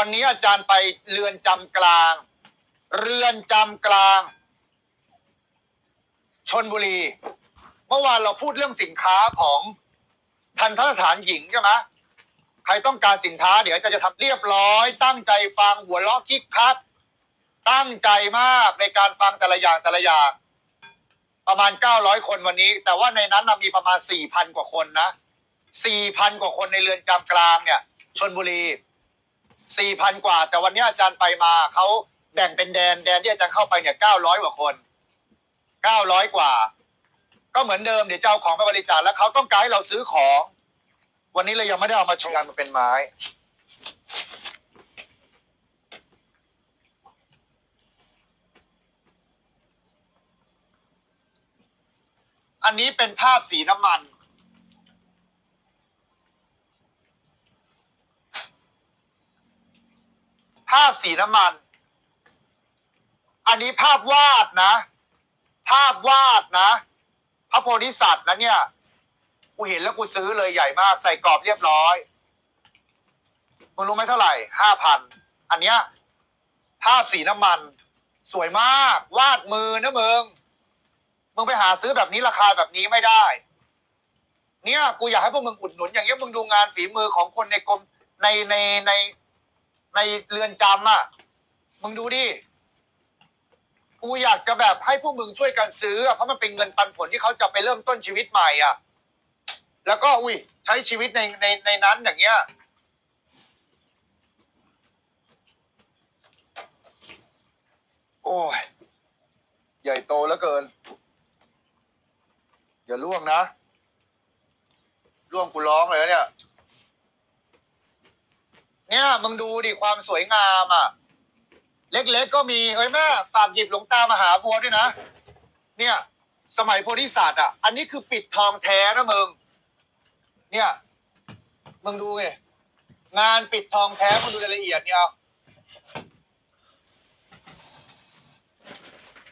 วันนี้อาจารย์ไปเรือนจำกลาง เรือนจำกลางชนบุรี เมื่อวานเราพูดเรื่องสินค้าของทันทสถานหญิงใช่ไหมใครต้องการสินค้าเดี๋ยวจะจะทำเรียบร้อย ตั้งใจฟังหัวเราะคิกคักตั้งใจมากในการฟังแต่ละอย่างแต่ละอย่าง ประมาณ 900 คนวันนี้ แต่ว่าในนั้นนมีประมาณ 4,000 กว่าคนนะ 4,000 กว่าคนในเรือนจำกลางเนี่ยชนบุรี 4,000กว่า แต่วันนี้อาจารย์ไปมาเขาแบ่งเป็นแดนแดนที่อาจารย์เข้าไปเนี่ย900กว่าคน900กว่า ก็เหมือนเดิมเดี๋ยวจะเอาของไปบริจาคแล้วเขาต้องการให้เราซื้อของ วันนี้เรายังไม่ได้เอามาชว์กันมันเป็นไม้อันนี้เป็นภาพสีน้ำมัน ภาพสีน้ำมัน อันนี้ภาพวาดนะ ภาพวาดนะ พระโพธิสัตว์นะเนี่ย กูเห็นแล้วกูซื้อเลยใหญ่มาก ใส่กรอบเรียบร้อยมึงรู้ไหมเท่าไหร่ห้าพันอันเนี้ยภาพสีน้ำมัน สวยมาก วาดมือนะมึงมึงไปหาซื้อแบบนี้ราคาแบบนี้ไม่ได้ เนี่ย กูอยากให้พวกมึงอุดหนุนอย่างเงี้ยมึงดูงานฝีมือของคนในกรมในในใน ในเรือนจำอะ มึงดูดิ กูอยากจะแบบให้พวกมึงช่วยกันซื้ออะเพราะมันเป็นเงินปันผลที่เขาจะไปเริ่มต้นชีวิตใหม่อะ แล้วก็อุ้ยใช้ชีวิตในในในนั้นอย่างเงี้ย โอ้ย ใหญ่โตแล้วเกิน อย่าล่วงนะล่วงกูร้องเลยนะเนี่ย เนี่ยมึงดูดิความสวยงามอะ เล็กๆก็มีเอ้ยแม่ฝากหยิบหลวงตามหาบัวด้วยนะ เนี่ย สมัยโพธิสัตว์อะ อันนี้คือปิดทองแท้นะมึง เนี่ยมึงดูไงงานปิดทองแท้มึงดูรายละเอียดเนี่ยเอา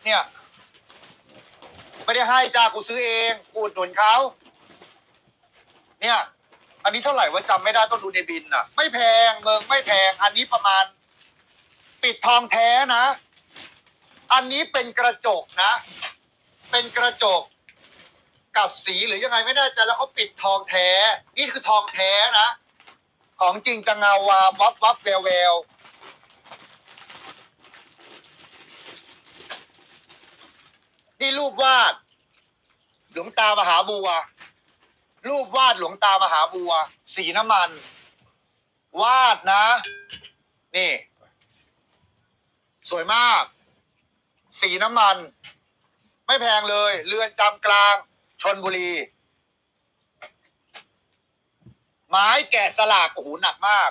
เนี่ยไม่ได้ให้จ้ากูซื้อเองกูอุดหนุนเขาเนี่ย อันนี้เท่าไหร่วะจำไม่ได้ต้องดูในบินอะ ไม่แพงเมืองไม่แพง อันนี้ประมาณ ปิดทองแท้นะ อันนี้เป็นกระจกนะ เป็นกระจกกับสีหรือยังไงไม่แน่ใจแล้วเขาปิดทองแท้ นี่คือทองแท้นะ ของจริงจะเงาวามวับวับแววแววนี่รูปวาด หลวงตามหาบัว รูปวาดหลวงตามหาบัว สีน้ำมัน วาดนะ นี่ สวยมาก สีน้ำมัน ไม่แพงเลย เรือนจำกลางชนบุรี ไม้แกะสลักโอ้โหหนักมาก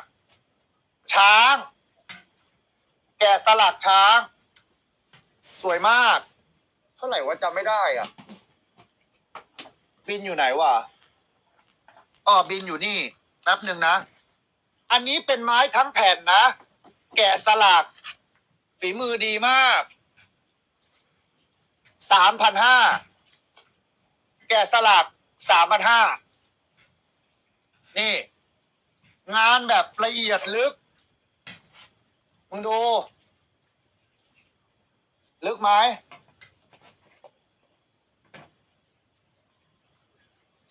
ช้าง แกะสลักช้าง สวยมาก เท่าไหร่วะจำไม่ได้อะ บินอยู่ไหนวะ อ๋อบินอยู่นี่แป๊บหนึ่งนะ อันนี้เป็นไม้ทั้งแผ่นนะ แกะสลัก ฝีมือดีมากสามพันห้าแกะสลักสามพันห้านี่ งานแบบละเอียดลึก มึงดู ลึกไหม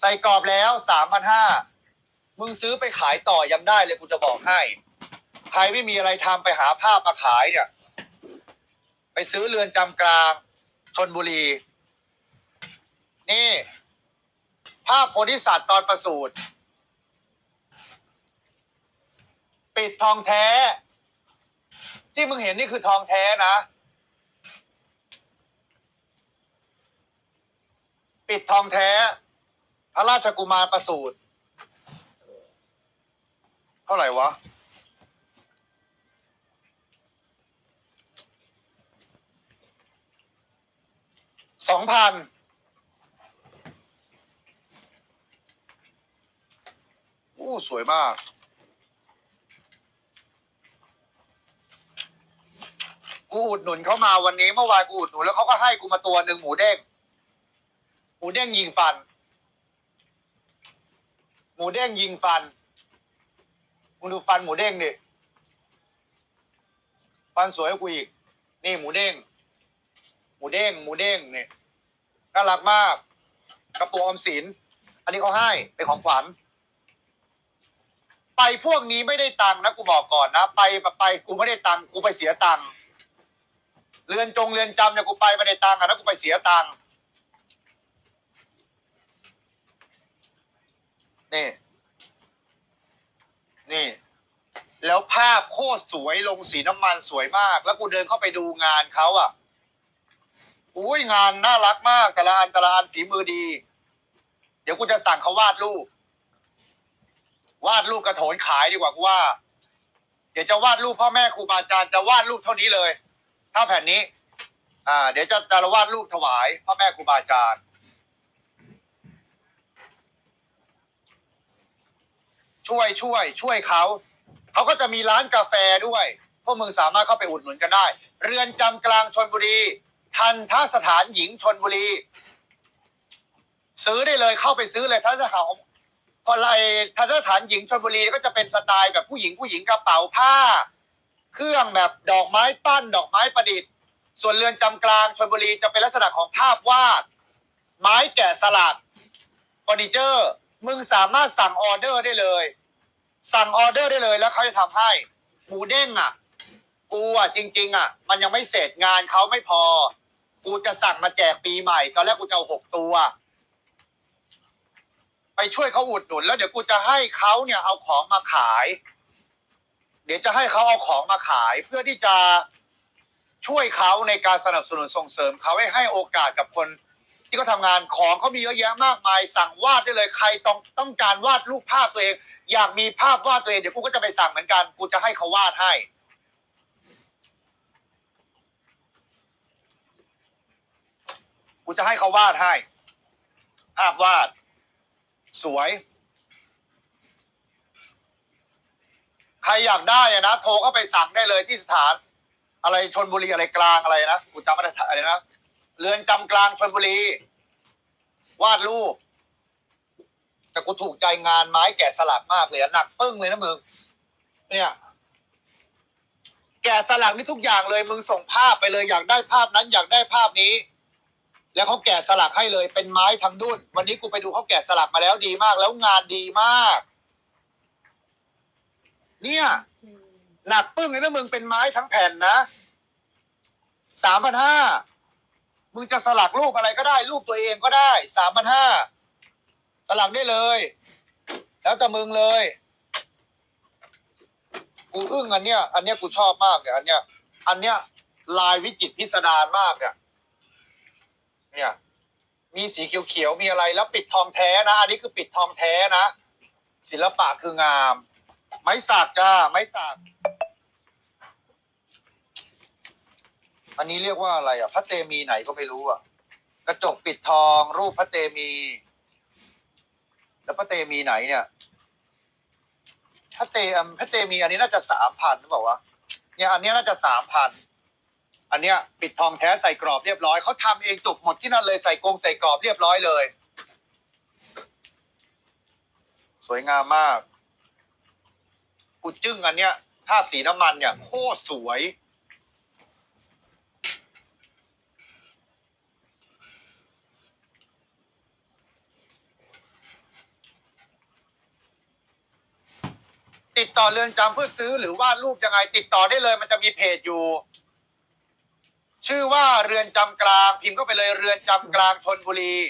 ใส่กรอบแล้วสามพันห้ามึงซื้อไปขายต่อยังได้เลยกูจะบอกให้ ใครไม่มีอะไรทำไปหาภาพมาขายเนี่ย ไปซื้อเรือนจำกลางชนบุรี นี่ ภาพโพธิสัตว์ตอนประสูติปิดทองแท้ ที่มึงเห็นนี่คือทองแท้นะ ปิดทองแท้ พระราชกุมารประสูติเท่าไหร่วะสองพันอู้สวยมาก กูอุดหนุนเขามาวันนี้เมื่อวานกูอุดหนุนแล้วเขาก็ให้กูมาตัวหนึ่งหมูเด้ง หมูเด้งยิงฟัน หมูเด้งยิงฟันมึงดูฟันหมูเด้งดิฟันสวยกว่ากูอีก นี่หมูเด้ง หมูเด้ง หมูเด้งเนี่ยน่ารักมาก กระปุกออมสิน อันนี้เขาให้เป็นของขวัญ ไปพวกนี้ไม่ได้ตังค์นะกูบอกก่อนนะ ไปไปกูไม่ได้ตังค์กูไปเสียตังค์เรือนจงเรือนจำเนี่ยกูไปไม่ได้ตังค์อะนะกูไปเสียตังค์ นี่ นี่ แล้วภาพโคตรสวยลงสีน้ำมันสวยมาก แล้วกูเดินเข้าไปดูงานเขาอะอุ้ยงานน่ารักมากแต่ละอันแต่ละอันฝีมือดี เดี๋ยวกูจะสั่งเขาวาดรูป วาดรูปกระโถนขายดีกว่ากูว่า เดี๋ยวจะวาดรูปพ่อแม่ครูบาอาจารย์จะวาดรูปเท่านี้เลย ถ้าแผ่นนี้ อ่า เดี๋ยวจะจะวาดรูปถวายพ่อแม่ครูบาอาจารย์ ช่วยช่วย ช่วยเขาเขาก็จะมีร้านกาแฟด้วย พวกมึงสามารถเข้าไปอุดหนุนกันได้ เรือนจำกลางชนบุรี ทันทสถานหญิงชนบุรี ซื้อได้เลยเข้าไปซื้อเลยทันทสถานพอไรทันทสถานหญิงชนบุรีก็จะเป็นสไตล์แบบผู้หญิงผู้หญิงกระเป๋าผ้า เครื่องแบบดอกไม้ปั้น ดอกไม้ประดิษฐ์ ส่วนเรือนจำกลางชนบุรีจะเป็นลักษณะของภาพวาด ไม้แกะสลักเฟอร์นิเจอร์ มึงสามารถสั่งออเดอร์ได้เลย สั่งออเดอร์ได้เลยแล้วเขาจะทำให้หมูเด้งอะ กูอะจริง ๆ อะ มันยังไม่เสร็จงานเขาไม่พอ กูจะสั่งมาแจกปีใหม่ ตอนแรกกูจะเอาหกตัว ไปช่วยเขาอุดหนุน แล้วเดี๋ยวกูจะให้เขาเนี่ยเอาของมาขาย เดี๋ยวจะให้เขาเอาของมาขายเพื่อที่จะช่วยเขาในการสนับสนุนส่งเสริมเขาให้ให้โอกาสกับคน ที่เขาทำงานของเขามีเยอะแยะมากมาย สั่งวาดได้เลยใครต้องต้องการวาดรูปภาพตัวเอง อยากมีภาพวาดตัวเองเดี๋ยวกูก็จะไปสั่งเหมือนกันกูจะให้เขาวาดให้ กูจะให้เขาวาดให้ ภาพวาด สวย ใครอยากได้นะโทรเข้าไปสั่งได้เลยที่สถาน อะไรชนบุรีอะไรกลางอะไรนะกูจำไม่ได้อะไรนะ เรือนจำกลางชนบุรี วาดรูป แต่กูถูกใจงานไม้แกะสลักมากเลยอะหนักปึ้งเลยนะมึง เนี่ย แกะสลักนี่ทุกอย่างเลย มึงส่งภาพไปเลย อยากได้ภาพนั้น อยากได้ภาพนี้ แล้วเขาแกะสลักให้เลย เป็นไม้ทำดุนวันนี้กูไปดูเขาแกะสลักมาแล้วดีมาก แล้วงานดีมาก เนี่ยหนักปึ้งเลยนะมึงเป็นไม้ทั้งแผ่นนะสามพันห้า มึงจะสลักรูปอะไรก็ได้ รูปตัวเองก็ได้สามพันห้าสลักได้เลย แล้วแต่มึงเลย กูอึ้งอันเนี้ย อันเนี้ยกูชอบมากเนี่ยอันเนี้ย อันเนี้ย ลายวิจิตรพิสดารมากเนี่ยเนี่ย มีสีเขียวๆมีอะไรแล้วปิดทองแท้นะอันนี้คือปิดทองแท้นะศิลปะคืองาม ไม้สักจ้าไม้สัก อันนี้เรียกว่าอะไรอะพระเตมีไหนก็ไม่รู้อะ กระจกปิดทองรูปพระเตมี แล้วพระเตมีไหนเนี่ยพระเตมพระเตมีอันนี้น่าจะสามพันหรือเปล่าวะเนี่ยอันนี้น่าจะสามพันอันเนี้ยปิดทองแท้ใส่กรอบเรียบร้อยเขาทำเองจุกหมดที่นั่นเลยใส่กรงใส่กรอบเรียบร้อยเลย สวยงามมาก กูจึ้งอันเนี้ยภาพสีน้ำมันเนี่ยโคตรสวย ติดต่อเรือนจำเพื่อซื้อหรือวาดรูปยังไง ติดต่อได้เลยมันจะมีเพจอยู่ ชื่อว่าเรือนจำกลาง พิมพ์ก็ไปเลยเรือนจำกลางชนบุรี